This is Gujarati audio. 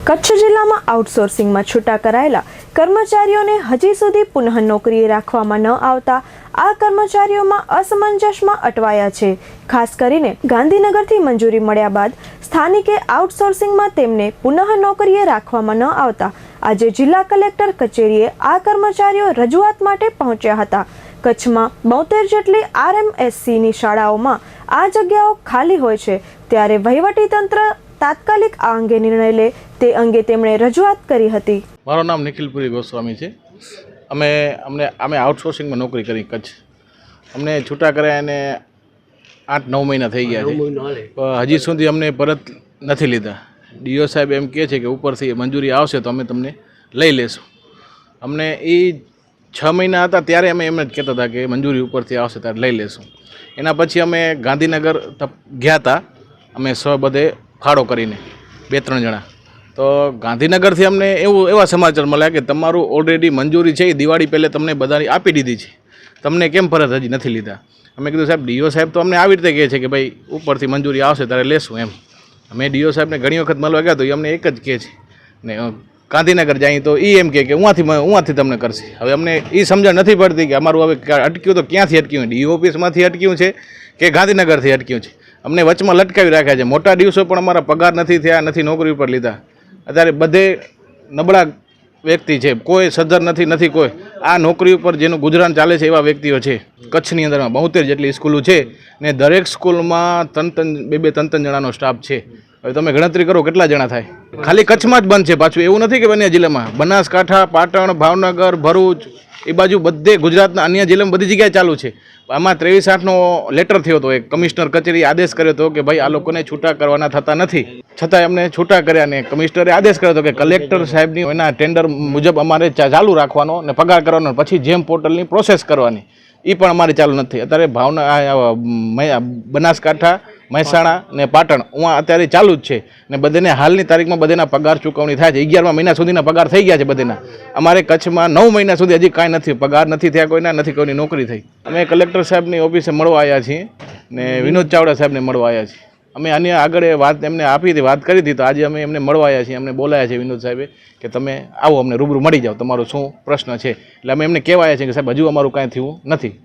કચ્છ જિલ્લામાં આઉટસોર્સિંગમાં છૂટા કરાયેલા કર્મચારીઓને હજી સુધી પુનઃ નોકરીએ રાખવામાં ન આવતા આ કર્મચારીઓમાં અસમંજસમાં અટવાયા છે. ખાસ કરીને ગાંધીનગરથી મંજૂરી મળ્યા બાદ સ્થાનિકે આઉટસોર્સિંગમાં તેમને પુનઃ નોકરીએ રાખવામાં ન આવતા. આજે જિલ્લા કલેક્ટર કચેરીએ આ કર્મચારીઓ રજૂઆત માટે પહોંચ્યા હતા. કચ્છમાં બોતેર જેટલી આરએમએસસીની શાળાઓમાં આ જગ્યાઓ ખાલી હોય છે. ત્યારે વહીવટીતંત્ર તાત્કાલિક આ અંગે નિર્ણય લે તે અંગે તેમણે રજૂઆત કરી હતી. મારું નામ નિખિલપુરી ગોસ્વામી છે. અમે અમને અમે આઉટસોર્સિંગમાં નોકરી કરી કચ્છ. અમને છૂટા કર્યા એને આઠ નવ મહિના થઈ ગયા છે. હજી સુધી અમને પરત નથી લીધા. ડીઓ સાહેબ એમ કહે છે કે ઉપરથી મંજૂરી આવશે તો અમે તમને લઈ લેશું. અમને એ છ મહિના હતા ત્યારે અમે એમ જ કહેતા હતા કે મંજૂરી ઉપરથી આવશે ત્યારે લઈ લેશું. એના પછી અમે ગાંધીનગર ગયા હતા. અમે સ બધે ફાળો કરીને, બે, ત્રણ જણા. તો ગાંધીનગરથી અમને એવું, એવા સમાચાર મળ્યા કે તમારું ઓલરેડી મંજૂરી છે, એ દિવાળી પહેલે તમને બધાની આપી દીધી છે. તમને કેમ ફરજ હજી નથી લીધા? અમે કીધું, સાહેબ, ડીઓ સાહેબ તો અમને આવી રીતે કહે છે કે ભાઈ, ઉપરથી મંજૂરી આવશે ત્યારે લેશું એમ. અમે ડીઓ સાહેબને ઘણી વખત મળવા ગયા તો એ અમને એક જ કહે છે. ને ગાંધીનગર જાય તો એ એમ કે ઉંથી ઉંથી તમને કરશે. હવે અમને એ સમજણ નથી પડતી કે અમારું હવે અટક્યું તો ક્યાંથી અટક્યું? ડીઓ ઓફિસમાંથી અટક્યું છે કે ગાંધીનગરથી અટક્યું છે? અમને વચમાં લટકાવી રાખ્યા છે. મોટા દિવસો પણ અમારા પગાર નથી થયા, નથી નોકરી ઉપર લીધા. અત્યારે બધે નબળા વ્યક્તિ છે. કોઈ સદ્ધર નથી નથી કોઈ. આ નોકરી ઉપર જેનું ગુજરાન ચાલે છે એવા વ્યક્તિઓ છે. કચ્છની અંદરમાં બોતેર જેટલી સ્કૂલો છે ને દરેક સ્કૂલમાં ત્રણ ત્રણ બે બે ત્રણ ત્રણ જણાનો સ્ટાફ છે. હવે તમે ગણતરી કરો કેટલા જણા થાય? ખાલી કચ્છમાં જ બંધ છે પાછું. એવું નથી કે અન્ય જિલ્લામાં. બનાસકાંઠા, પાટણ, ભાવનગર, ભરૂચ, એ બાજુ બધે ગુજરાતના અન્ય જિલ્લામાં બધી જગ્યાએ ચાલુ છે. આમાં ત્રેવીસ આઠનો લેટર થયો હતો. એક કમિશનર કચેરી આદેશ કર્યો હતો કે ભાઈ આ લોકોને છૂટા કરવાના થતા નથી. છતાં એમને છૂટા કર્યા ને કમિશનરે આદેશ કર્યો હતો કે કલેક્ટર સાહેબની એના ટેન્ડર મુજબ અમારે ચાલુ રાખવાનો ને પગાર કરવાનો પછી જેમ પોર્ટલની પ્રોસેસ કરવાની. એ પણ અમારે ચાલુ નથી. અત્યારે ભાવના બનાસકાંઠા મહેસાણા ને પાટણ. ઉहाँ અત્યારે ચાલુ જ છે. ને બધાને હાલની તારીખમાં બધાના પગાર ચૂકવણી થાય છે. અગિયારમા મહિના સુધીના પગાર થઈ ગયા છે બધાના. અમારે કચ્છમાં નવ મહિના સુધી હજી કાંઈ નથી. પગાર નથી થયા કોઈના, નથી કોઈની નોકરી થઈ. અમે કલેક્ટર સાહેબની ઓફિસે મળવા આવ્યા છીએ ને વિનોદ ચાવડા સાહેબને મળવા આવ્યા છીએ. અમે આની આગળ વાત એમને આપી હતી, વાત કરી હતી, તો આજે અમે એમને મળવા આવ્યા છીએ. અમને બોલાયા છે વિનોદ સાહેબે કે તમે આવો, અમને રૂબરૂ મળી જાઓ. તમારો શું પ્રશ્ન છે? એટલે અમે એમને કહેવાયા છે કે સાહેબ, હજુ અમારું કાંઈ થયું નથી.